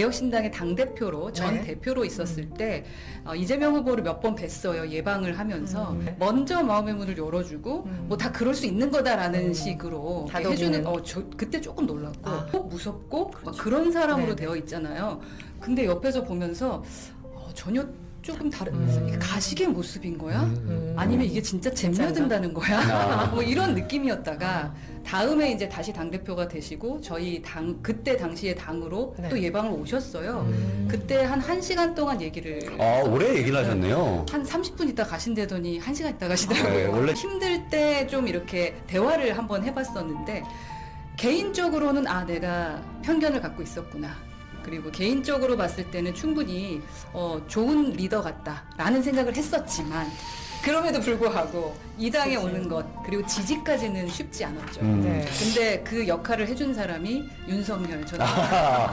개혁신당의 당 대표로 전 네. 대표로 있었을 때 어, 이재명 후보를 몇 번 뵀어요 예방을 하면서 음, 네. 먼저 마음의 문을 열어주고 음. 뭐 다 그럴 수 있는 거다라는 음. 식으로 다독이는. 해주는 어 저 그때 조금 놀랐고 아. 꼭 무섭고 막 그런 사람으로 네. 되어 있잖아요. 근데 옆에서 보면서 어, 전혀 조금 다른 음. 가식의 모습인 거야? 음. 아니면 이게 진짜 잼며든다는 거야? 아. 뭐 이런 느낌이었다가 다음에 이제 다시 당 대표가 되시고 저희 당 그때 당시에 당으로 네. 또 예방을 오셨어요. 음. 그때 한 1 시간 동안 얘기를 아, 오래 얘기를 하셨네요. 한 30분 있다 가신다더니 1 시간 있다 가시더라고요. 네, 원래- 힘들 때 좀 이렇게 대화를 한번 해봤었는데 개인적으로는 아 내가 편견을 갖고 있었구나. 그리고 개인적으로 봤을 때는 충분히 어, 좋은 리더 같다라는 생각을 했었지만 그럼에도 불구하고 이 당에. 오는 것 그리고 지지까지는 쉽지 않았죠. 음. 네. 근데 그 역할을 해준 사람이 윤석열 전 아,